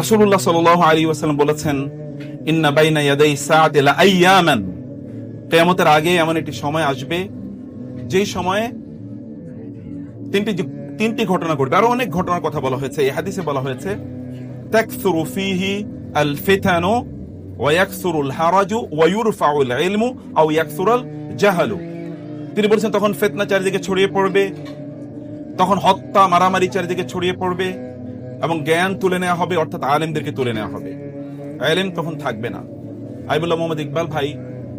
রাসূলুল্লাহ সাল্লাল্লাহু আলাইহি ওয়াসাল্লাম বলেছেন, ইন্না বাইনা ইয়াদাই সাআতি লা কিয়ামতের আগে এমন একটি সময় আসবে, যেই সময়ে তিনটি তিনটি ঘটনা ঘটবে। আরও অনেক ঘটনার কথা বলা হয়েছে, এই হাদিসে বলা হয়েছে, তাকসুরু ফিহি আল ফিতানু ওয়া ইয়াকসুরু আল হারাজু ওয়া ইউরফাউ আল ইলমু আও ইয়াকসুরু আল জাহালু তিনি বলেছেন, তখন ফিতনা চারিদিকে ছড়িয়ে পড়বে, তখন হত্যা, মারামারি চারিদিকে ছড়িয়ে পড়বে। এবং জ্ঞান তুলে নেওয়া হবে, অর্থাৎ আলেমদেরকে তুলে নেওয়া হবে। আলেম তখন থাকবে না। আইবুল্লাহ মোহাম্মদ ইকবাল ভাই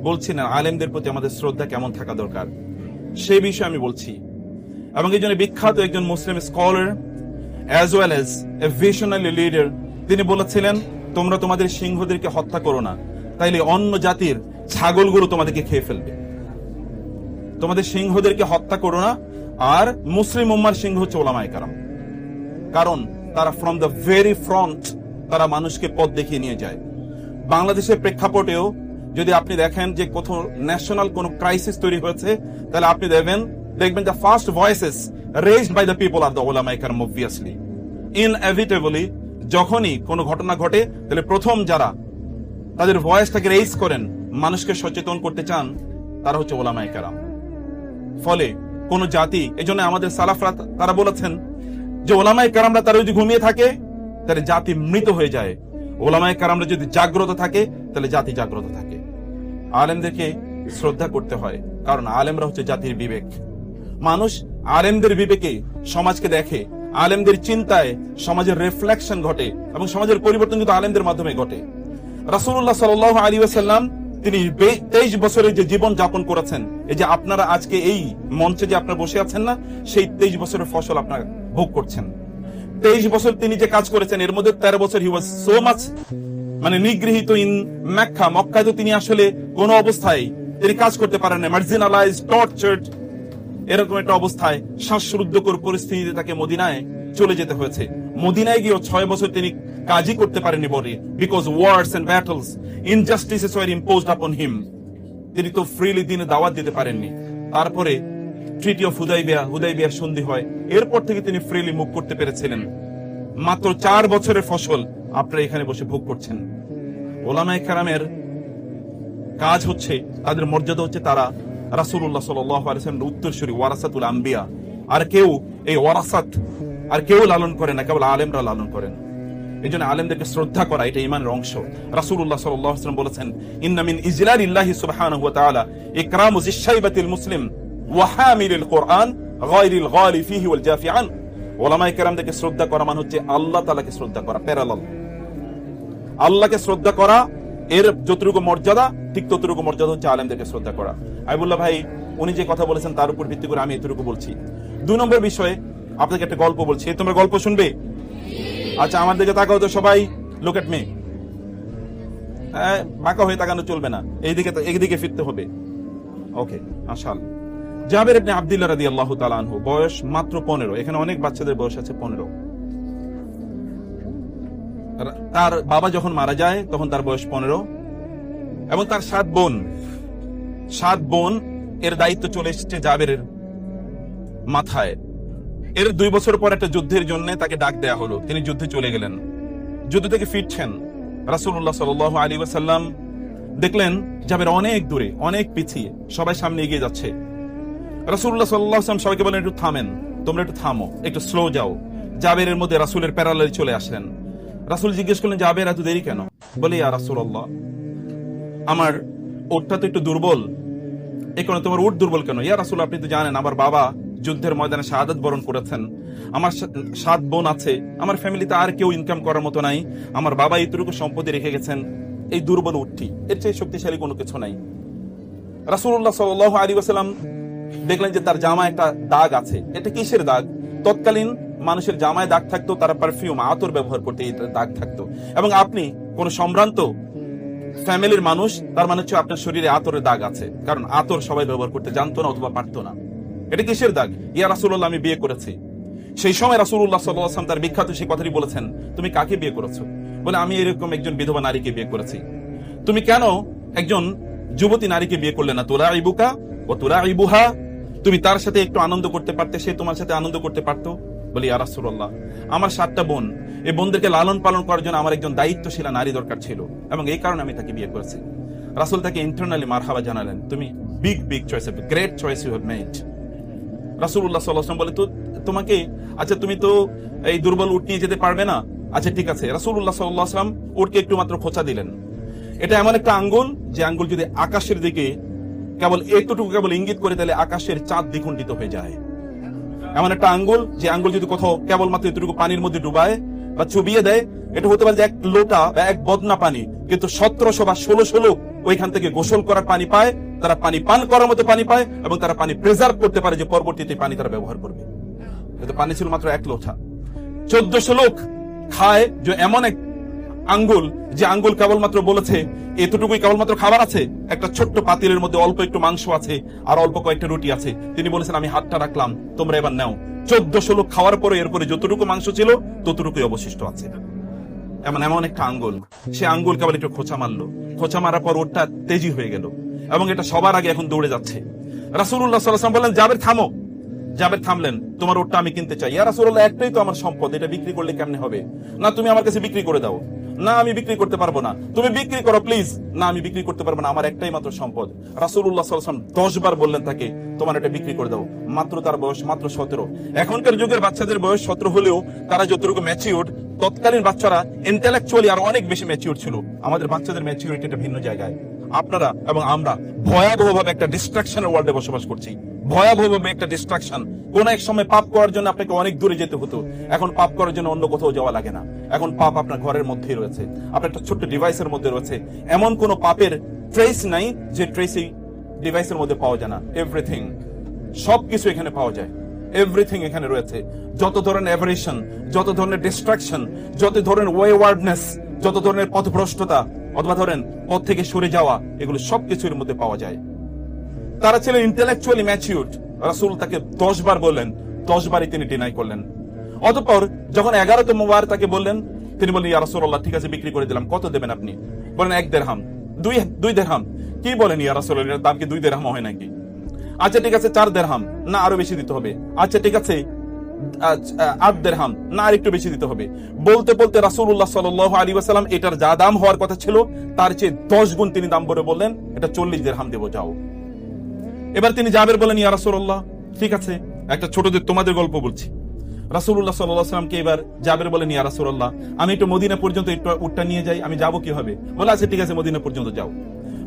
বলছিলেন, আলেমদের প্রতি আমাদের শ্রদ্ধা কেমন থাকা দরকার? সেই বিষয়ে আমি বলছি। এবং এই জন্য বিখ্যাত একজন Muslim scholar as well as a visionary leader তিনি বলেছিলেন, তোমরা তোমাদের সিংহদেরকে হত্যা করো না, তাইলে অন্য জাতির ছাগলগুলো তোমাদেরকে খেয়ে ফেলবে। তোমাদের সিংহদেরকে হত্যা করো না, আর মুসলিম উম্মার সিংহ হচ্ছে ওলামায় কারণ তারা ফ্রম দ্য ভেরি ফ্রন্ট তারা মানুষকে পথ দেখিয়ে নিয়ে যায়। বাংলাদেশের প্রেক্ষাপটেও যদি আপনি দেখেন যে কোথাও ন্যাশনাল কোন ক্রাইসিস তৈরি হয়েছে, তাহলে আপনি দেখবেন দেখবেন the first voices raised by the people R the obviously inevitably যখনই কোনো ঘটনা ঘটে, তাহলে প্রথম যারা তাদের ভয়েসটাকে রেজ করেন, মানুষকে সচেতন করতে চান, তারা হচ্ছে ওলামাই কারাম ফলে কোন জাতি এই জন্য আমাদের সালাফরা তারা বলেছেন যে ওলামাই কারামরা তারা যদি ঘুমিয়ে থাকে, তাহলে জাতি মৃত হয়ে যায়। ওলামাই কারামরা যদি জাগ্রত থাকে, তাহলে জাতি জাগ্রত থাকে। আলেমদেরকে শ্রদ্ধা করতে হয়, কারণ আলেমরা হচ্ছে জাতির বিবেক। মানুষ আলেমদের বিবেকে সমাজকে দেখে, আলেমদের চিন্তায় সমাজের রিফ্লেকশন ঘটে এবং সমাজের পরিবর্তন কিন্তু আলেমদের মাধ্যমে ঘটে। রাসূলুল্লাহ সাল্লাল্লাহু আলাইহি ওয়াসাল্লাম, তিনি তেইশ বছরের যে জীবন যাপন করেছেন, এই যে আপনারা আজকে এই মঞ্চে যে আপনারা বসে আছেন না, সেই তেইশ বছরের ফসল আপনারা ভোগ করছেন। তেইশ বছর তিনি যে কাজ করেছেন, এর মধ্যে তেরো বছর হি ওয়াজ সো মাচ মানে নিগৃহীত ইন মেক্কা। মক্কায় তো তিনি আসলে কোন অবস্থায় তিনি কাজ করতে পারেন না মার্জিনালাইজ টর্চার্ড এরকম একটা অবস্থায় শ্বাসরুদ্ধকর পরিস্থিতিতে তাকে মদিনায় চলে যেতে হয়েছে। মদিনায় গিয়েও ছয় বছর তিনি কাজই করতে পারেননি বলে because wars and battles injustices war imposed upon him তিনি তো ফ্রিলি দিনে দাওয়াত দিতে পারেননি। তারপরে অফ হুদাইবিয়া, হুদাইবিয়ার সন্ধি হয়। এরপর থেকে তিনি ফ্রিলি মুভ করতে পেরেছিলেন। মাত্র চার বছরের ফসল আপনারা এখানে বসে ভোগ করছেন। ওলামায়ে কারামের কাজ হচ্ছে, তাদের মর্যাদা হচ্ছে তারা আলাইহি ওয়াসাল্লামের উত্তরসূরি ওয়ারাসাতুল আম্বিয়া। আর কেউ এই ওয়ারাসাত, আর কেউ লালন করে না, কেবল আলেমরা লালন করেন। এই জন্য আলেমদেরকে শ্রদ্ধা করা এটা ইমানের অংশ। রাসূলুল্লাহ সাল্লাল্লাহু আলাইহি বলেছেন, ইন্না মিন ইজলালিল্লাহি সুবহানাহু ওয়া তাআলা ইকরামু যিশাইবাতিল মুসলিম। ওয়া হামিলিল কুরআন গালি ফিহি ওয়াল জাফি আন। ওলামায়ে কেরামদেরকে শ্রদ্ধা করা মানে হচ্ছে আল্লাহ তাআলাকে শ্রদ্ধা করা প্যারালাল আল্লাহকে শ্রদ্ধা করা, এর যতটুকু মর্যাদা, ঠিক ততটুকু মর্যাদা হচ্ছে আলেমদেরকে শ্রদ্ধা করা। আইবুল্লাহ ভাই, উনি যে কথা বলেছেন তার উপর ভিত্তি করে আমি এতটুকু বলছি। দুই নম্বর বিষয়ে আপনাকে একটা গল্প বলছি। তোমরা গল্প শুনবে? আচ্ছা আমার দিকে তাকাও তো সবাই। লোক মে বাঁকা হয়ে তাকানো চলবে না। এইদিকে এইদিকে ফিরতে হবে। ওকে আশাল জাবের ইবনে আব্দুল্লাহ রাদিয়াল্লাহু তাআলা আনহু, বয়স মাত্র 15 এখানে অনেক বাচ্চাদের বয়স আছে 15 তার বাবা যখন মারা যায়, তখন তার বয়স পনেরো। এবং তার সাত বোন। সাত বোন, এর দায়িত্ব চলে এসেছে জাবেরের মাথায়। এর দুই বছর পর একটা যুদ্ধের জন্য তাকে ডাক দেয়া হলো। তিনি যুদ্ধে চলে গেলেন। যুদ্ধ থেকে ফিরছেন। রাসূলুল্লাহ সাল্লাল্লাহু আলাইহি ওয়াসাল্লাম দেখলেন জাবের অনেক দূরে, অনেক পিছিয়ে, সবাই সামনে এগিয়ে যাচ্ছে। রাসূলুল্লাহ সাল্লাল্লাহু আলাইহি সবাইকে বলেন, একটু থামেন, তোমরা একটু থামো, একটু স্লো যাও। জাবেরের মধ্যে রাসূলের প্যারালালে চলে আসলেন রাসূল জিজ্ঞেস করলেন, জাবের, এত দেরি কেন? বলে, ইয়া রাসূলুল্লাহ, আমার ওটটা তো একটু দুর্বল। এই কারণে তোমার উট দুর্বল কেন? ইয়া রাসূল, আপনি তো জানেন, আমার বাবা যুদ্ধের ময়দানে শাহাদাত বরণ করেছেন। আমার সাত বোন আছে, আমার ফ্যামিলিতে আর কেউ ইনকাম করার মতো নাই। আমার বাবা এইটুকু সম্পত্তি রেখে গেছেন, এই দুর্বল উঠটি এর চেয়ে শক্তিশালী কোনো কিছু নাই। রাসূলুল্লাহ সাল্লাল্লাহু আলাইহি ওয়াসাল্লাম দেখলেন যে তার জামায় একটা দাগ আছে। এটা কিসের দাগ? তৎকালীন মানুষের জামায় দাগ থাকতো, তারা পারফিউম আতর ব্যবহার করতে দাগ থাকতো। এবং আপনি কোন সম্ভ্রান্ত ফ্যামিলির মানুষ, তার মানে হচ্ছে আপনার শরীরে আতরের দাগ আছে। কারণ আতর সবাই ব্যবহার করতে জানতো না অথবা পারতো না। এটা কিসের দাগ? ইয়া রাসূলুল্লাহ, আমি বিয়ে করেছি। সেই সময় রাসূলুল্লাহ সাল্লাল্লাহু আলাইহি তার বিখ্যাত সেই কথাটি বলেছেন, তুমি কাকে বিয়ে করেছ? বলে, আমি এরকম একজন বিধবা নারীকে বিয়ে করেছি। তুমি কেন একজন যুবতী নারীকে বিয়ে করলে না? তোরা ইবুকা ও তুমি তার সাথে একটু আনন্দ করতে পারতে, সে তোমার সাথে আনন্দ করতে পারতো? বলি, ইয়া আমার সাতটা বোন, এই বোনদেরকে লালন পালন করার জন্য আমার একজন দায়িত্বশীলা নারী দরকার ছিল এবং এই কারণে আমি তাকে বিয়ে করেছি। রাসূল তাকে ইন্টারনালি মারহাবা জানালেন, তুমি big big choice great choice you have made রাসূলুল্লাহ সাল্লাল্লাহু বলে, তো তোমাকে আচ্ছা তুমি তো এই দুর্বল উট নিয়ে যেতে পারবে না? আচ্ছা ঠিক আছে। রাসূলুল্লাহ সাল্লাল্লাহু আলাইহি ওয়াসাল্লাম উটকে একটু মাত্র খোঁচা দিলেন। এটা এমন একটা আঙ্গুল, যে আঙ্গুল যদি আকাশের দিকে কেবল এতটুকু কেবল ইঙ্গিত করে তাহলে আকাশের চাঁদ দ্বিখণ্ডিত হয়ে যায়। এমন একটা আঙ্গুল, যে আঙ্গুল যদি কোথাও কেবলমাত্র এতটুকু পানির মধ্যে ডুবায় বা চুবিয়ে দেয়, এটা হতে পারে যে এক লোটা বা এক বদনা পানি। কিন্তু সতেরোশো বা ষোলোশো লোক ওইখান থেকে গোসল করার পানি পায়, তারা পানি পান করার মতো পানি পায় এবং তারা পানি প্রিজার্ভ করতে পারে যে পরবর্তীতে পানি তারা ব্যবহার করবে। কিন্তু পানি ছিল মাত্র এক লোটা। চোদ্দশো লোক খায় যে এমন এক আঙ্গুল, যে আঙ্গুল কেবলমাত্র বলেছে এতটুকুই কেবলমাত্র খাবার আছে? একটা ছোট্ট পাতিলের মধ্যে অল্প একটু মাংস আছে, আর অল্প কয়েকটা রুটি আছে। তিনি বলেছেন, আমি হাতটা রাখলাম, তোমরা এবার নাও। চোদ্দশো লোক খাওয়ার পরে এরপরে যতটুকু মাংস ছিল, ততটুকুই অবশিষ্ট আছে। এমন এমন একটা আঙ্গুল। সে আঙ্গুল কেবল একটু খোঁচা মারলো। খোঁচা মারার পর ওটা তেজি হয়ে গেল, এবং এটা সবার আগে এখন দৌড়ে যাচ্ছে। রাসুল্লাহ সাল্লাম বললেন, জাবের থামো। জাবের থামলেন, তোমার ওটা আমি কিনতে চাই। ইয়া রাসূলুল্লাহ, একটাই তো আমার সম্পদ, এটা বিক্রি করলে কেমনে হবে? না, তুমি আমার কাছে বিক্রি করে দাও। না, আমি বিক্রি করতে পারব না। তুমি বিক্রি করো প্লিজ না, আমি বিক্রি করতে পারব না, আমার একটাই মাত্র সম্পদ। আলাইহি ওয়াসাল্লাম দশ বার বললেন তাকে, তোমার এটা বিক্রি করে দাও। মাত্র তার বয়স মাত্র সতেরো। এখনকার যুগের বাচ্চাদের বয়স সতেরো হলেও তারা যতটুকু ম্যাচিউর তৎকালীন বাচ্চারা ইন্টেলেকচুয়ালি আর অনেক বেশি ম্যাচিউর ছিল। আমাদের বাচ্চাদের ম্যাচিউরিটিটা ভিন্ন জায়গায়। আপনারা এবং আমরা ভয়াবহভাবে একটা ডিস্ট্রাকশনের ওয়ার্ল্ডে বসবাস করছি। ভয়াবহভাবে একটা ডিস্ট্রাকশন কোন এক সময় পাপ করার জন্য আপনাকে অনেক দূরে যেতে হতো। এখন পাপ করার জন্য অন্য কোথাও যাওয়া লাগে না। এখন পাপ আপনার ঘরের মধ্যেই রয়েছে। আপনার একটা ছোট্ট ডিভাইসের মধ্যে রয়েছে। এমন কোন পাপের ট্রেস নাই যে ট্রেস এই ডিভাইসের মধ্যে পাওয়া যায় না। এভরিথিং সবকিছু এখানে পাওয়া যায়। এভরিথিং এখানে রয়েছে। যত ধরনের এভারেশন যত ধরনের ডিস্ট্রাকশন যত ধরনের ওয়েওয়ার্ডনেস যত ধরনের পথভ্রষ্টতা, অথবা ধরেন পথ থেকে সরে যাওয়া, এগুলো সবকিছুর মধ্যে পাওয়া যায়। তারা ছিলেন ইন্টেলেকচুয়ালি ম্যাচিউর রাসূল তাকে দশ বার বললেন, দশ বারই তিনি ডিনাই করলেন। অতঃপর যখন এগারোতম বার তাকে বললেন, তিনি বললেন, ইয়া রাসূলুল্লাহ, ঠিক আছে, বিক্রি করে দিলাম। কত দেবেন আপনি? বলেন, এক দেড়হাম দুই দুই দেড়হাম কি বলেন, ইয়া দাম কি দুই দেড়হাম হয় নাকি? আচ্ছা ঠিক আছে, চার দেড়হাম না, আরও বেশি দিতে হবে। আচ্ছা ঠিক আছে আট দেড়হাম না, আর একটু বেশি দিতে হবে। বলতে বলতে এটার যা দাম হওয়ার কথা ছিল, তার চেয়ে দশ গুণ তিনি দাম বলে বললেন, এটা চল্লিশ দেড়হাম দেবো, যাও। এবার তিনি জাবের বলেন, ইয়া ঠিক আছে, একটা ছোটদের তোমাদের গল্প বলছি। রাসূলুল্লাহ সাল্লাল্লাহু আলাইহি এবার জাবের বলেন ইয়া রাসূলুল্লাহ, আমি একটু মদিনা পর্যন্ত একটু উটটা নিয়ে যাই, আমি যাব কীভাবে? বলে আচ্ছা ঠিক আছে, মদিনা পর্যন্ত যাও।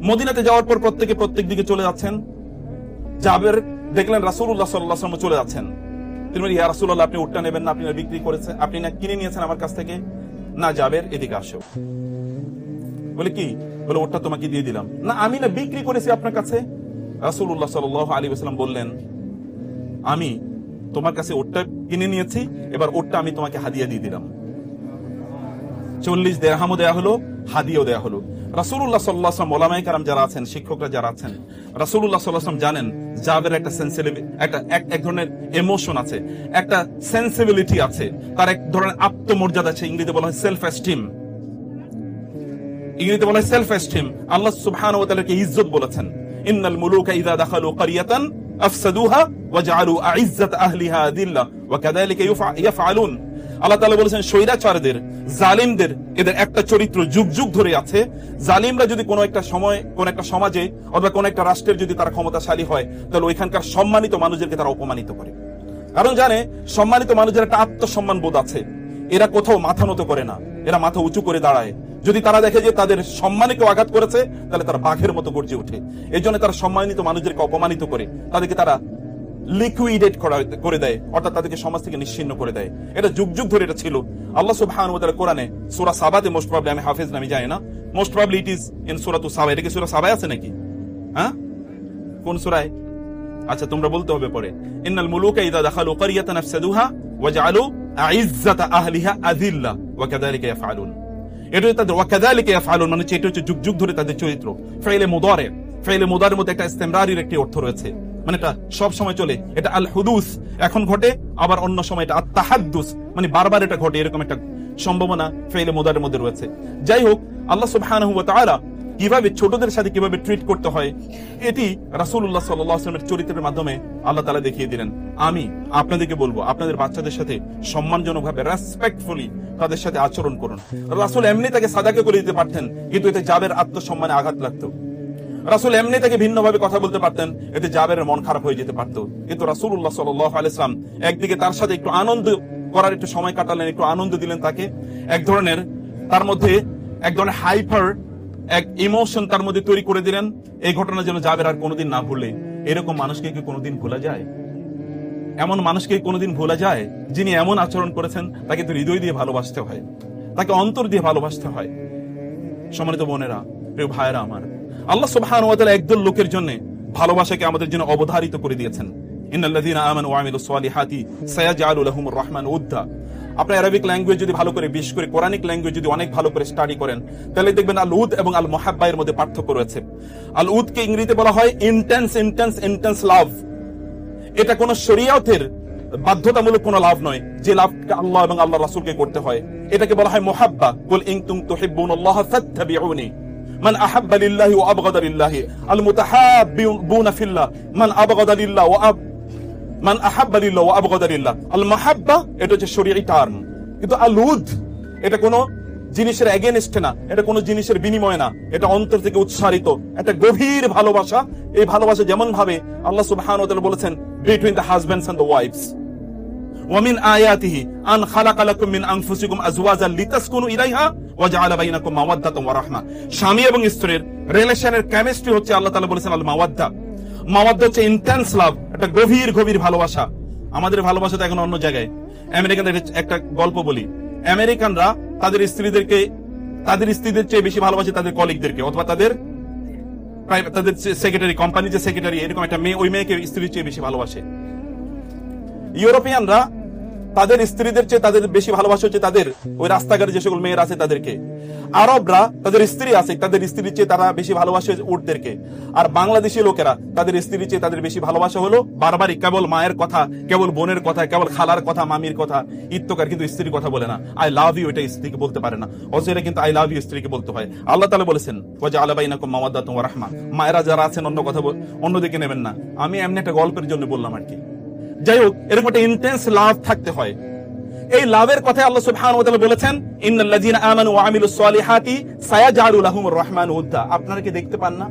মদিনাতে যাওয়ার পর প্রত্যেকে প্রত্যেক দিকে চলে যাচ্ছেন। জাবের দেখলেন আলাইহি ওয়াসাল্লাম চলে যাচ্ছেন। তিনি ইয়া রাসূলুল্লাহ, আপনি উটটা নেবেন না, আপনি বিক্রি করেছেন আপনি না কিনে নিয়েছেন আমার কাছ থেকে? না, জাবের, এদিকে আসো। বলে, কি? বলে ওটা তোমাকে দিয়ে দিলাম। না, আমি না বিক্রি করেছি আপনার কাছে? রাসূলুল্লাহ সাল্লাল্লাহু আলাইহি ওয়াসাল্লাম বললেন, আমি তোমার কাছে ওটটা কিনে নিয়েছি, এবার ওটটা আমি তোমাকে হাদিয়া দিয়ে দিলাম। চল্লিশ দেড়হামও দেয়া হলো, হাদিয়াও দেয়া হলো। রাসূলুল্লাহ সাল্লাল্লাহু আলাইহি ওয়াসাল্লাম, ওলামায়ে কারাম যারা আছেন, শিক্ষকরা যারা আছেন, রাসূলুল্লাহ সাল্লাল্লাহু আলাইহি ওয়াসাল্লাম জানেন যাদের একটা সেন্সিটিভ একটা, এক ধরনের ইমোশন আছে, একটা সেন্সিবিলিটি আছে, তার এক ধরনের আত্মমর্যাদা আছে, ইংরেজিতে বলা হয় সেলফ এস্টিম ইংরেজিতে বলা হয় সেলফ এস্টিম আল্লাহ সুবহানাহু ওয়া তাআলাকে ইজ্জত বলেছেন। ইন্নাল মুলুকা ইযা দাখালু ক্বরিয়াতান আফসাদুহা ওয়া জাআলু আইজ্জাত আহলিহা আদিল্লা ওয়া কাযালিকা ইয়াফআলুন আল্লাহ তাআলা বলেছেন, স্বৈরাচারদের, জালিমদের, এদের একটা চরিত্র যুগ যুগ ধরে আছে। জালিমরা যদি কোনো একটা সময়, কোন একটা সমাজে অথবা কোন একটা রাষ্ট্রের যদি তারা ক্ষমতাশালী হয়, তাহলে ওইখানকার সম্মানিত মানুষদেরকে তারা অপমানিত করে। কারণ জানে, সম্মানিত মানুষের একটা আত্মসম্মান বোধ আছে। এরা কোথাও মাথা নত করে না। এরা মাথা উঁচু করে দাঁড়ায়। যদি তারা দেখে যে তাদের সম্মানে কেউ আঘাত করেছে, তাহলে তারা বাঘের মতো গর্জে ওঠে। এই জন্য তারা সম্মানিত মানুষদেরকে অপমানিত করে। তাদেরকে তারা লিকুইডেট করে দেয়। অর্থাৎ তাদেরকে সমাজ থেকে নিশ্চিন্ন করে দেয়। এটা যুগ যুগ ধরে এটা ছিল। আল্লাহ সুবহানাহু ওয়া তাআলা কোরআনে সূরা সাবাতে মোস্ট প্রবাবলি আমি হাফেজ নামি জানি না। Most probably it is in সূরাতু সাবা। এটা কি সূরা সাবায় আছে নাকি? হ্যাঁ? কোন সূরায়? আচ্ছা তোমরা বলতে হবে পরে। ইন্নাল মুলুকা ইযা দাখালু ক্বরিয়াতান আফসাদুহা ওয়া আইজ্জাতা আহলিহা আযিল্লা ওয়া কাযালিকা ইয়াফআলুন। এটা হচ্ছে তাদের, ওয়াকাদালিকে মানে এটা হচ্ছে যুগ যুগ ধরে তাদের চরিত্র। মোদারের মধ্যে একটা ইস্তেমরারির একটি অর্থ রয়েছে। মানে এটা সব সময় চলে। এটা আল হুদুস এখন ঘটে, আবার অন্য সময় এটা আত্মাহাদ্দুস মানে বারবার এটা ঘটে, এরকম একটা সম্ভাবনা ফেলে মোদারের মধ্যে রয়েছে। যাই হোক, আল্লাহ সুবহানাহু ওয়া তাআলা কীভাবে ছোটদের সাথে কীভাবে ট্রিট করতে হয়, এটি রাসূলুল্লাহ সাল্লাল্লাহু আলাইহি চরিত্রের মাধ্যমে আল্লাহ তাআলা দেখিয়ে দিলেন। আমি আপনাদেরকে বলব, আপনাদের বাচ্চাদের সাথে সম্মানজনক ভাবে রেসপেক্টফুলি তাদের সাথে আচরণ করুন। রাসুল এমনি তাকে সাদাকে করে দিতে পারতেন, কিন্তু এতে জাবের আত্মসম্মানে আঘাত লাগতো। রাসুল এমনি তাকে ভিন্নভাবে কথা বলতে পারতেন, এতে জাবেরের মন খারাপ হয়ে যেতে পারতো। কিন্তু রাসুল্লাহ সাল্লাম একদিকে তার সাথে একটু আনন্দ করার একটু সময় কাটালেন, একটু আনন্দ দিলেন তাকে। এক ধরনের, তার মধ্যে এক ধরনের হাইপার এক ইমোশন তার মধ্যে তৈরি করে দিলেন, এই ঘটনা যেন জাবের আর কোনোদিন না ভুলে। এরকম মানুষকে কি কোনোদিন ভোলা যায়? এমন মানুষকে কোনোদিন ভোলা যায়, যিনি এমন আচরণ করেছেন, তাকে তো হৃদয় দিয়ে ভালোবাসতে হয়, তাকে অন্তর দিয়ে ভালোবাসতে হয়। সম্মানিত বোনেরা, প্রিয় ভাইয়েরা আমার, আল্লাহ সুবহানাহু ওয়া তাআলা একদল লোকের জন্য ভালোবাসাকে আমাদের জন্য অবধারিত করে দিয়েছেন। ইন্নাল্লাযীনা আমানু ওয়া আমিলুস সালিহাতি সায়াজআলু লাহুমুর রহমান উদ্দা। আপনি আরবিক ল্যাঙ্গুয়েজ যদি ভালো করে বিশেষ করে কোরআনিক ল্যাঙ্গুয়েজ যদি অনেক ভালো করে স্টাডি করেন তাহলে দেখবেন আল উদ এবং আল মুহাব্বা এর মধ্যে পার্থক্য রয়েছে আল উদকে ইংরেজিতে বলা হয় ইন্টেন্স ইন্টেন্স ইন্টেন্স লাভ এটা কোন শরিয়তের বাধ্যতামূলক কোন লাভ নয় যে লাভটা আল্লাহ এবং আল্লাহ রাসূলকে করতে হয় এটাকে বলা হয় মুহাব্বা কুল ইন তুম তুহিব্বুনাল্লাহ ফাত্তাবিউনি من أحب لله وأبغض لله المتحابون في الله من أبغض لله وأب من أحب لله وأبغض لله المحبة এটা হচ্ছে শরীয়ী টার্ম কিন্তু আলুদ এটা কোনো জিনিসের এগেনস্ট না এটা কোনো জিনিসের বিনিময় না এটা অন্তর থেকে উৎসারিত একটা গভীর ভালোবাসা এই ভালোবাসা যেমন ভাবে আল্লাহ সুবহানাহু ওয়া তাআলা বলেছেন between the husbands and the wives ومن آياته أن خلق لكم من أنفسكم أزواجا لتسكنوا إليها وجعل بينكم مودة ورحمة স্বামী এবং স্ত্রীর রিলেশনের কেমিস্ট্রি হচ্ছে আল্লাহ তাআলা বলেছেন আল মাওয়াদ্দা মাওয়াদ্দা হচ্ছে ইন্টেন্স লাভ একটা গভীর গভীর ভালোবাসা। আমাদের ভালোবাসা তো এখন অন্য জায়গায়। আমেরিকানদের একটা গল্প বলি। আমেরিকানরা তাদের স্ত্রীদেরকে, তাদের স্ত্রীদের চেয়ে বেশি ভালোবাসে তাদের কলিগদেরকে অথবা তাদের তাদের সেক্রেটারি কোম্পানি যে সেক্রেটারি এরকম একটা মেয়ে, ওই মেয়েকে স্ত্রীর চেয়ে বেশি ভালোবাসে। ইউরোপিয়ানরা তাদের স্ত্রীদের চেয়ে তাদের বেশি ভালোবাসা হচ্ছে তাদের, ওই রাস্তাঘাটে যে সকল মেয়েরা আছে তাদেরকে। আরবরা তাদের স্ত্রী আছে, তাদের স্ত্রীর চেয়ে তারা বেশি ভালোবাসে উটদেরকে আর বাংলাদেশি লোকেরা তাদের স্ত্রীর চেয়ে তাদের বেশি ভালোবাসা হলো বারবারই কেবল মায়ের কথা, কেবল বোনের কথা, কেবল খালার কথা, মামির কথা, ইত্যকার কিন্তু স্ত্রীর কথা বলে না। আই লাভ ইউ এটা স্ত্রীকে বলতে পারে না। অথচ কিন্তু আই লাভ ইউ স্ত্রীকে বলতে হয়। আল্লাহ তালা বলেছেন ওয়াজা আলাবাইনাকুম মাওয়াদ্দাতুম ওয়া রাহমা মায়েরা যারা আছেন অন্য কথা অন্যদিকে নেবেন না। আমি এমনি একটা গল্পের জন্য বললাম আর কি। যাই হোক, এরকম একটা ইন্টেন্স লাভ থাকতে হয়। এই লাভের কথা আল্লাহ সুবহানাহু ওয়া তাআলা বলেছেন, ইন্নাল্লাযীনা আমানু ওয়া আমিলুস সালিহাতি সায়াজআলু লাহুমুর রহমান উদ্দা। আপনারা কি দেখতে পান না?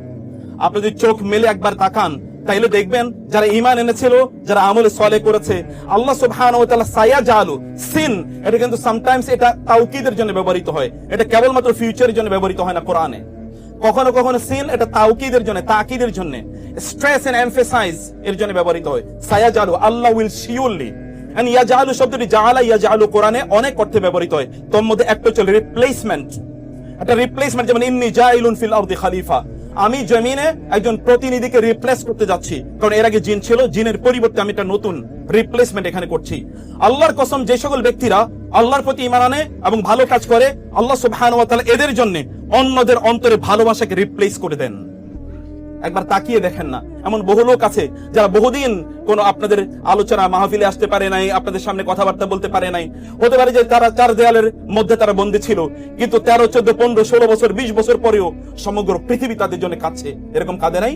আপনি যদি চোখ মেলে একবার তাকান, তাইলে দেখবেন যারা ঈমান এনেছিল, যারা আমল সালে করেছে, আল্লাহ সুবহানাহু ওয়া তাআলা সায়াজআলু, সিন, এটা কিন্তু সামটাইমস এটা তাওকীদের জন্য ব্যবহৃত হয়। এটা কেবলমাত্র ফিউচারের জন্য ব্যবহৃত হয় না, কোরআনে। কখনো কখনো সিন এটা তাওকিদের জন্য, তাকিদের জন্য। স্ট্রেস এন্ড এমফেসাইজ এর জন্য ব্যবহৃত হয়। সায়াজালু, আল্লাহ উইল শিওরলি এন্ড ইয়াজালু শব্দটি জাআলা ইয়াজালু কোরআনে অনেক অর্থে ব্যবহৃত হয়। তোর মধ্যে একটা হচ্ছে রিপ্লেসমেন্ট একটা রিপ্লেসমেন্ট যেমন, ইন্নি জাইলুন ফিল আরদি খলিফা। আমি জমিনে একজন প্রতিনিধিকে রিপ্লেস করতে যাচ্ছি। কারণ এর আগে জিন ছিল, জিনের পরিবর্তে আমি একটা নতুন রিপ্লেসমেন্ট এখানে করছি। আল্লাহর কসম, যে সকল ব্যক্তিরা আল্লাহর প্রতি ইমান আনে এবং ভালো কাজ করে, আল্লাহ সুবহানাহু ওয়া এদের জন্য অন্যদের অন্তরে ভালোবাসাকে রিপ্লেস করে দেন। একবার তাকিয়ে দেখেন না, এমন বহু লোক আছে যারা বহুদিন কোন আপনাদের আলোচনা মাহফিলে আসতে পারে নাই, আপনাদের সামনে কথাবার্তা বলতে পারে নাই। হতে পারে যে তারা চার দেয়ালের মধ্যে তারা বন্দী ছিল, কিন্তু তেরো, চোদ্দ, পনেরো, ষোলো বছর, বিশ বছর পরেও সমগ্র পৃথিবী তাদের জন্য কাছে এরকম কাঁদে নাই?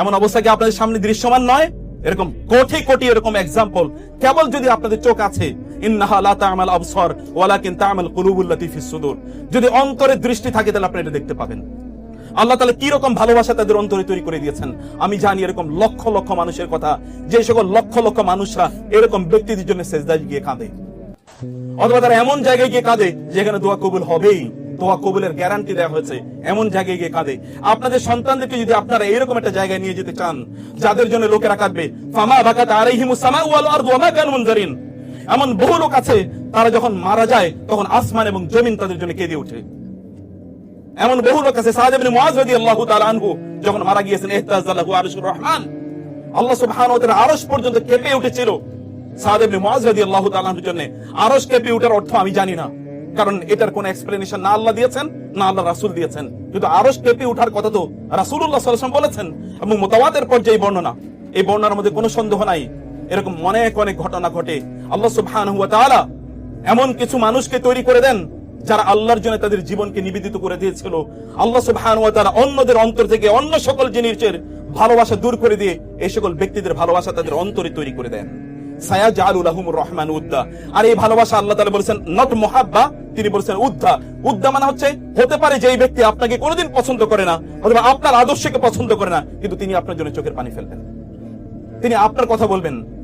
এমন অবস্থা কি আপনাদের সামনে দৃশ্যমান নয়? এরকম কোটি কোটি এরকম এক্সাম্পল কেবল যদি আপনাদের চোখ আছে ইন্নাহা লা তা'মাল আবসার, ওয়ালাকিন তা'মাল কুলুবুল লাতী ফিস সুদূর। যদি অন্তরে দৃষ্টি থাকে, তাহলে আপনি এটা দেখতে পাবেন। আল্লাহ তাআলা কি রকম ভালোবাসা তাদের অন্তরে তৈরি করে দিয়েছেন? আমি জানি এরকম লক্ষ লক্ষ মানুষের কথা। যে সকল লক্ষ লক্ষ মানুষরা এরকম ব্যক্তিদের জন্য সেজদায় গিয়ে কাঁদে। অথবা তারা এমন জায়গায় গিয়ে কাঁদে, যেখানে দোয়া কবুল হবেই। দোয়া কবুলের গ্যারান্টি দেওয়া হয়েছে, এমন জায়গায় গিয়ে কাঁদে। আপনাদের সন্তানদেরকে যদি আপনারা এরকম একটা জায়গায় নিয়ে যেতে চান, যাদের জন্য লোকেরা কাঁদবে, ফামা বাকাত আলাইহিমুস সামাউ ওয়াল আরদু ওয়া মা কানু মুনজারিন। এমন বহু লোক আছে, তারা যখন মারা যায়, তখন আসমান এবং জমিন তাদের জন্য কেঁদে ওঠে। এমন বহু লোক আছে তাআলা আনহু যখন মারা গিয়েছেন আরশুর রহমান। আল্লাহ সুবহানাহু ওয়া তাআলা আরশ পর্যন্ত কেঁপে উঠেছিল। তাআলা আনহুর জন্য। আরশ কেঁপে ওঠার অর্থ আমি জানি না, কারণ এটার কোন এক্সপ্লেনেশন না আল্লাহ দিয়েছেন, না আল্লাহ রাসূল দিয়েছেন। কিন্তু আরশ কেঁপে ওঠার কথা তো রাসূলুল্লাহ সাল্লাল্লাহু আলাইহি ওয়াসাল্লাম বলেছেন এবং মুতাওয়াতির পর্যায়ে বর্ণনা। এই বর্ণনার মধ্যে কোনো সন্দেহ নাই। এরকম অনেক অনেক ঘটনা ঘটে। আল্লাহ সুবহানাহু ওয়া তাআলা এমন কিছু মানুষকে তৈরি করে দেন, যারা আল্লাহর জন্য তাদের জীবনকে নিবেদিত করে দিয়েছিল। আল্লাহ তাআলা অন্যদের অন্তর থেকে অন্য সকল জিনিসের ভালোবাসা দূর করে দিয়ে এই সকল ব্যক্তিদের ভালোবাসা তাদের অন্তরে তৈরি করে দেন। উদ্দা। আর এই ভালোবাসা আল্লাহ বলেছেন নট তিনি বলেছেন, উদ্দা উদ্দা মানে হচ্ছে, হতে পারে যে ব্যক্তি আপনাকে কোনোদিন পছন্দ করে না, অথবা আপনার আদর্শকে পছন্দ করে না, কিন্তু তিনি আপনার জন্য চোখের পানি ফেলবেন। তিনি আপনার কথা বলবেন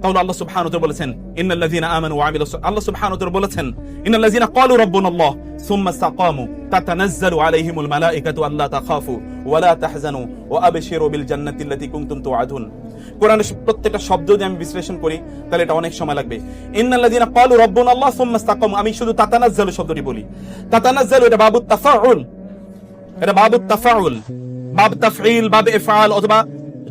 তাহলে আল্লাহ সুবহানাহু ওয়া বলেছেন ইন্নাল্লাযীনা আমানু ওয়া আমিলুস আল্লাহ সুবহানাহু ওয়া বলেছেন ইন্নাল্লাযীনা ক্বালু রাব্বুনাল্লাহ, সুম্মা ইসতাকামু, তাতানাজ্জালু আলাইহিমুল মালাইকাতু আল্লা তাখাফু, ওয়া লা তাহজানু, ওয়া আবশিরু বিল জান্নাতি আল্লাতী কুনতুম তুআদুন কোরআনের প্রত্যেকটা শব্দ যদি আমি বিশ্লেষণ করি, তাহলে এটা অনেক সময় লাগবে। ইন্নাল্লাযীনা ক্বালু রাব্বুনাল্লাহ, সুম্মা ইসতাকামু আমি শুধু তাতানাজ্জালু শব্দটি বলি। তাতানাজ্জালু এটা বাবুত তাফাউল। এটা বাবু তাফাউল। বাব তাফঈল, বাব ইফআল, অথবা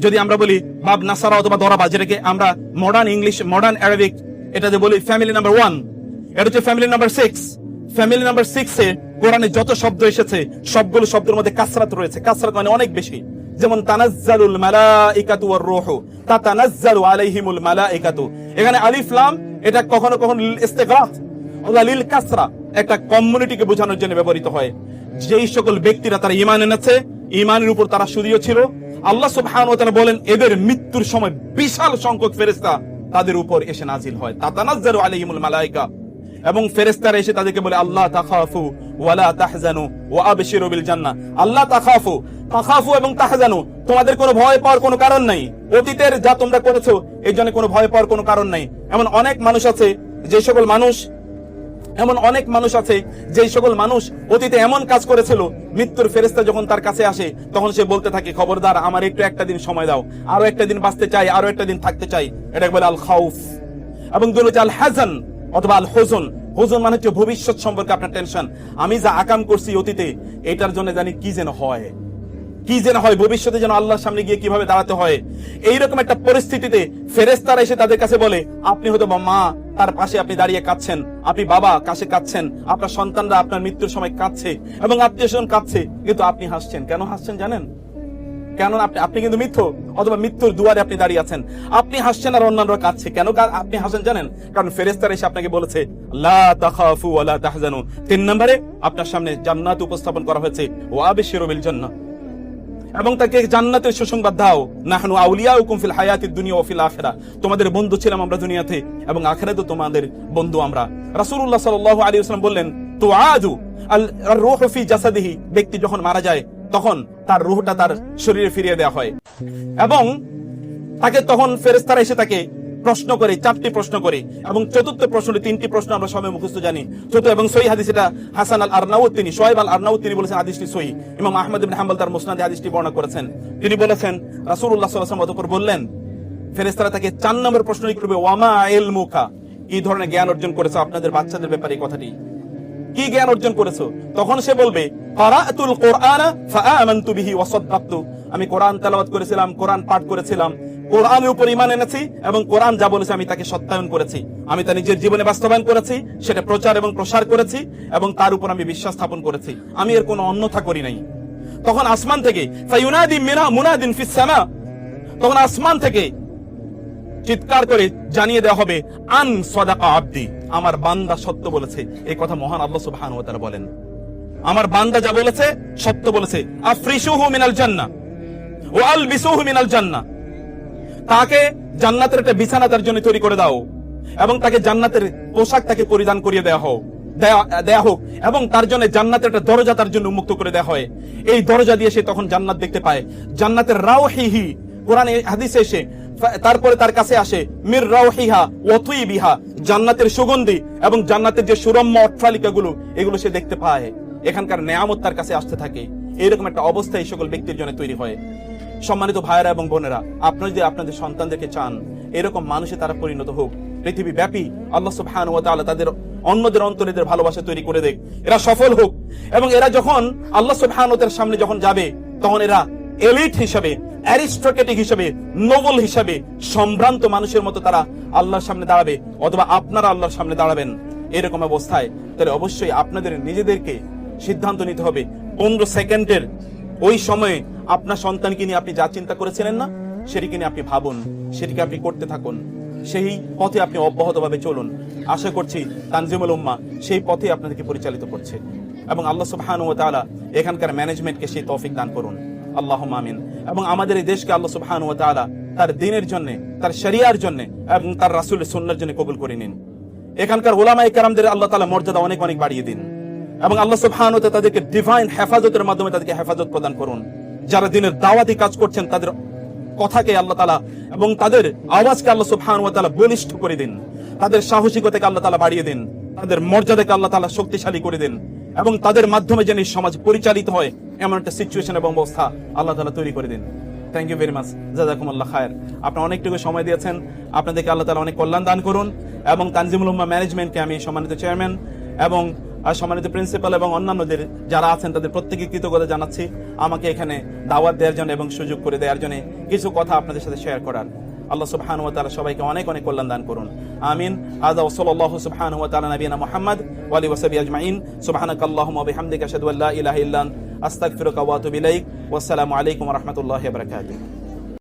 যদি আমরা বলি বাব নাসারা অথবা দরাবা, যেটাকে আমরা মডার্ন ইংলিশ মডার্ন অ্যারাবিক এটা যে বলি ফ্যামিলি নাম্বার ওয়ান এটা হচ্ছে family number six family number six এ কোরআনে যত শব্দ এসেছে, সবগুলো শব্দের মধ্যে কাসরাত রয়েছে। কাসরাত মানে অনেক বেশি। যেমন, তানাজ্জালুল মালাইকাতু ওয়ার রূহু। তাতানাজ্জালু আলাইহিমুল মালাইকাতু। এখানে আলিফ, লাম, এটা কখনো কখনো লিল ইস্তিগরাক অথবা লিল কাসরা, একটা কমিউনিটিকে বোঝানোর জন্য ব্যবহৃত হয়। যেই সকল ব্যক্তিরা তারা ইমান এনেছে ইমানের উপর তারা সুদীয় ছিল। আল্লাহ সুবহানাহু ওয়া বলেন, এদের মৃত্যুর সময় বিশাল সংখ্যক ফেরেশতা তাদের উপর এসে নাজিল হয়। তাতানাজ্জালু আলাইহিমুল মালাইকা। এবং ফেরেশতারা এসে তাদেরকে বলে, আল্লাহ তাখাফু ওয়ালা তাহজানু ওয়া আবশিরু বিল জান্নাহ। আল্লাহ তাখাফু তাখাফু এবং তাহজানু, তোমাদের কোনো ভয় পাওয়ার কোনো কারণ নাই। অতীতের যা তোমরা করেছ এই জন্য কোনো ভয় পাওয়ার কোনো কারণ নাই। এমন অনেক মানুষ আছে, যে সকল মানুষ এমন অনেক মানুষ আছে, যেই সকল মানুষ অতীতে এমন কাজ করেছিল, মৃত্যুর ফেরেস্তা যখন তার কাছে আসে, তখন সে বলতে থাকে, খবরদার, আমার একটু একটা দিন সময় দাও, আরও একটা দিন বাঁচতে চাই, আরও একটা দিন থাকতে চাই। এটা বলে আল খাউফ এবং দুই হচ্ছে আল হাজান অথবা আল হোজন হোজন মানে হচ্ছে ভবিষ্যৎ সম্পর্কে আপনার টেনশন আমি যা আকাম করছি অতীতে, এটার জন্য জানি কি যেন হয়। কি যেন হয়, ভবিষ্যতে যেন আল্লাহর সামনে গিয়ে কীভাবে দাঁড়াতে হয়। এইরকম একটা পরিস্থিতিতে ফেরেস্তারা এসে তাদের কাছে বলে, আপনি হয়তো মা, তার পাশে আপনি দাঁড়িয়ে কাঁদছেন, আপনি বাবা কাছে কাঁদছেন, আপনার সন্তানরা আপনার মৃত্যুর সময় কাঁদছে এবং আত্মীয় স্বজন কাঁদছে, কিন্তু আপনি হাসছেন। কেন হাসছেন জানেন? কেন আপনি আপনি কিন্তু মিথ্য, অথবা মৃত্যুর দুয়ারে আপনি দাঁড়িয়ে আছেন। আপনি হাসছেন আর অন্যান্যরা কাঁদছে। কেন আপনি হাসেন জানেন? কারণ ফেরেস্তার এসে আপনাকে বলেছে, লা তাখাফু ওয়া লা তাহজানু। তিন নম্বরে আপনার সামনে জান্নাত উপস্থাপন করা হয়েছে, ওয়া আবিশিরু বিল জান্নাহ। এবং তাকে জান্নাতের সুসংবাদ দাও। নাহনু আউলিয়াউকুম ফিল হায়াতের দুনিয়া ও ফিল আখেরা। তোমাদের বন্ধু ছিলাম আমরা দুনিয়াতে এবং আখেরাতে তোমাদের বন্ধু আমরা। রাসূলুল্লাহ সাল্লাল্লাহু আলাইহি ওয়াসাল্লাম বললেন, তুআদু আল রূহ ফি জাসাদিহি। ব্যক্তি যখন মারা যায়, তখন তার রূহটা তার শরীরে ফিরিয়ে দেওয়া হয়। এবং তাকে তখন ফেরেস্তারা এসে তাকে প্রশ্ন করে, চারটি প্রশ্ন করে, এবং চতুর্থ প্রশ্নটি তিনটি প্রশ্ন আমরা সবাই মুখস্থ জানি। চতুর্থ এবং সহি হাদিস এটা হাসান আল আরনাউত তিনি, সোহেব আল আরনাউত তিনি বলেছেন হাদিসটি সহি। ইমাম আহমদ ইবনে হাম্বল তার মুসনাদে হাদিসটি বর্ণনা করেছেন। তিনি বলেছেন, রাসূলুল্লাহ সাল্লাল্লাহু আলাইহি ওয়াসাল্লাম বললেন ফেরেস্তারা তাকে চার নম্বর প্রশ্নটি করবে, ওয়ামা ইলমুকা? কি ধরনের জ্ঞান অর্জন করেছ আপনাদের বাচ্চাদের ব্যাপারে এই কথাটি। কি জ্ঞান অর্জন করেছ? তখন সে বলবে আমি কোরআন তেলাওয়াত করেছিলাম, কোরআন পাঠ করেছিলাম। কোরআনের উপর ইমান এনেছি এবং কোরআন যা বলেছে আমি তাকে সত্যায়ন করেছি। আমি তা নিজের জীবনে বাস্তবায়ন করেছি, সেটা প্রচার এবং প্রসার করেছি এবং তার উপর আমি বিশ্বাস স্থাপন করেছি। আমি এর কোনো অন্যথা করি নাই। তখন আসমান থেকে মুনাদিন ফিস তখন আসমান থেকে চিৎকার করে জানিয়ে দেওয়া হবে, আন সদাকা আব্দি, আমার বান্দা সত্য বলেছে। এই কথা মহান আল্লাহ সুবহানাহু ওয়া তাআলা বলেন। আমার বান্দা যা বলেছে সত্য বলেছে। আফরিসুহু মিনাল জান্নাহ ওয়া আলবিসুহু মিনাল জান্নাহ। তাকে জান্নাতের একটা বিছানা তার জন্য তৈরি করে দাও এবং তাকে জান্নাতের পোশাক তাকে পরিধান করিয়ে দেওয়া হোক, দেয়া হোক এবং তার জন্য জান্নাতের একটা দরজা তার জন্য উন্মুক্ত করে দেওয়া হয়। এই দরজা দিয়ে সে তখন জান্নাত দেখতে পায়। জান্নাতের রাওহিহি, কোরআনে হাদিসে এসে তারপরে তার কাছে আসে, মির রাওহিহা ওয়াতুই বিহা জান্নাতের সুগন্ধি এবং জান্নাতের যে সুরম্য অট্টালিকাগুলো, এগুলো সে দেখতে পায়। এখানকার নেয়ামত তার কাছে আসতে থাকে। এরকম একটা অবস্থা এই সকল ব্যক্তির জন্য তৈরি হয়। সম্মানিত ভাইয়েরা এবং বোনেরা আপনারা যদি আপনাদের সন্তানদেরকে চান, এরকম মানুষে তারা পরিণত হোক। পৃথিবী ব্যাপী আল্লাহ সুবহানাহু ওয়া তাআলা তাদের অন্যদের অন্তরে এদের ভালোবাসা তৈরি করে দেখ। এরা সফল হোক এবং এরা যখন আল্লাহ সুবহানাহু ওয়া সামনে যখন যাবে, তখন এরা এলিট হিসাবে অ্যারিস্ট্রোক্রেটিক হিসেবে, নোবেল হিসেবে সম্ভ্রান্ত মানুষের মতো তারা আল্লাহর সামনে দাঁড়াবে অথবা আপনারা আল্লাহর সামনে দাঁড়াবেন। এরকম অবস্থায় তাহলে অবশ্যই আপনাদের নিজেদেরকে সিদ্ধান্ত নিতে হবে। পনেরো সেকেন্ডের ওই সময়ে আপনার সন্তানকে নিয়ে আপনি যা চিন্তা করেছিলেন না, সেটিকে নিয়ে আপনি ভাবুন, সেটিকে আপনি করতে থাকুন। সেই পথে আপনি অব্যাহতভাবে চলুন। আশা করছি তানজিমুল উম্মা সেই পথে আপনাদেরকে পরিচালিত করছে। এবং আল্লাহ সুবহান ও তাআলা এখানকার ম্যানেজমেন্টকে সেই তৌফিক দান করুন। আল্লাহ আমিন। এবং আমাদের এই দেশকে আল্লাহ সুবহান ও তাআলা তার দিনের জন্য, তার শরিয়ার জন্য এবং তার রাসুলের সুন্নাহর জন্য কবুল করে নিন। এখানকার ওলামায়ে কেরামদের আল্লাহ তালা মর্যাদা অনেক অনেক বাড়িয়ে দিন। এবং আল্লাহ সুবহান ও তাদেরকে ডিভাইন হেফাজতের মাধ্যমে তাদেরকে হেফাজত প্রদান করুন। যারা দিনের দাওয়াতি কাজ করছেন, তাদের কথাকে আল্লাহ তালা এবং তাদের আওয়াজকে আল্লাহ সুবহান ওয়া তাআলা বলিষ্ঠ করে দিন। তাদের সাহসিকতাকে আল্লাহ তালা বাড়িয়ে দিন। তাদের মর্যাদাকে আল্লাহ তালা শক্তিশালী করে দিন। এবং তাদের মাধ্যমে যেন সমাজ পরিচালিত হয়, এমন একটা সিচুয়েশন এবং অবস্থা আল্লাহ তালা তৈরি করে দিন। থ্যাংক ইউ ভেরি মাচ জাজাকুম আল্লাহ খায়ের। আপনারা অনেকটুকু সময় দিয়েছেন। আপনাদেরকে আল্লাহ তালা অনেক কল্যাণ দান করুন। এবং তানজিমুল উম্মা ম্যানেজমেন্টকে আমি সম্মানিত চেয়ারম্যান এবং সম্মানিত প্রিন্সিপাল এবং অন্যান্যদের যারা আছেন, তাদের প্রত্যেকে কৃতজ্ঞতা জানাচ্ছি। আমাকে এখানে দাওয়াত দেওয়ার জন্য এবং সুযোগ করে দেওয়ার জন্য কিছু কথা আপনাদের সাথে শেয়ার করার। আল্লাহ সুবহান ওয়া তাআলা সবাইকে অনেক অনেক কল্যাণ দান করুন। আমিন। আযা ওয়া সাল্লাল্লাহু সুবহানাহু ওয়া তাআলা নবিয়ানা মুহাম্মদ ওয়া আলিহি ওয়া সাহবিহি আজমাইন। সুবহানাকাল্লাহুম্মা ওয়া বিহামদিকা আশহাদু আল্লা ইলাহা ইল্লা আস্তাগফিরুকা ওয়া আতুবু ইলাইক। ওয়াসসালামু আলাইকুম ওয়া রাহমাতুল্লাহি ওয়া বারাকাতুহু।